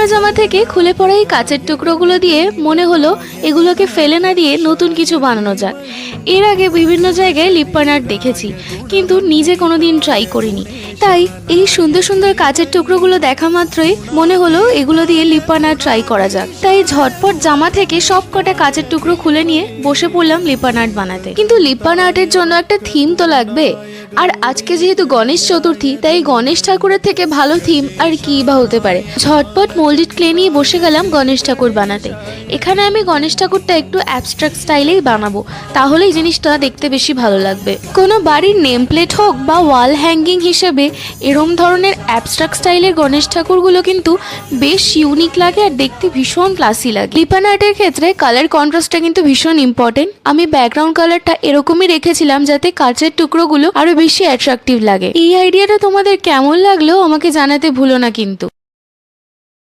পুরনো জামা থেকে খুলে পড়া এই কাচের টুকরোগুলো দিয়ে মনে হলো এগুলোকে ফেলে না দিয়ে নতুন কিছু বানানো যাক। এর আগে বিভিন্ন জায়গায় লিপ্পান আর্ট দেখেছি, কিন্তু নিজে কোনো দিন ট্রাই করিনি। তাই এই সুন্দর সুন্দর কাচের টুকরোগুলো দেখা মাত্রই মনে হলো এগুলো দিয়ে লিপ্পান আর্ট ট্রাই করা যাক। তাই ঝটপট জামা থেকে সব কটা কাচের টুকরো খুলে নিয়ে বসে পড়লাম লিপান আর্ট বানাতে। কিন্তু লিপ্পান আর্টের জন্য একটা থিম তো লাগবে। আর আজকে যেহেতু গণেশ চতুর্থী, তাই গণেশ ঠাকুরের থেকে ভালো থিম আর কি বা হতে পারে? ঝটপট মোল্ডেড ক্লে নিয়ে বসে গেলাম গণেশ ঠাকুর বানাতে। এখানে আমি গণেশ ঠাকুরটা একটু অ্যাবস্ট্রাক্ট স্টাইলেই বানাবো, তাহলেই জিনিসটা দেখতে বেশি ভালো লাগবে। কোনো বাড়ির নেম প্লেট হোক বা ওয়াল হ্যাঙ্গিং হিসেবে এরম ধরনের অ্যাবস্ট্রাক্ট স্টাইলের গণেশ ঠাকুরগুলো কিন্তু বেশ ইউনিক লাগে আর দেখতে ভীষণ ক্লাসি লাগে। লিপান আর্টের ক্ষেত্রে কালার কন্ট্রাস্টটা কিন্তু ভীষণ ইম্পর্টেন্ট আমি ব্যাকগ্রাউন্ড কালারটা এরকমই রেখেছিলাম যাতে কাচের টুকরোগুলো আরও বেশি অ্যাট্রাকটিভ লাগে। এই আইডিয়াটা তোমাদের কেমন লাগল আমাকে জানাতে ভুলো না কিন্তু।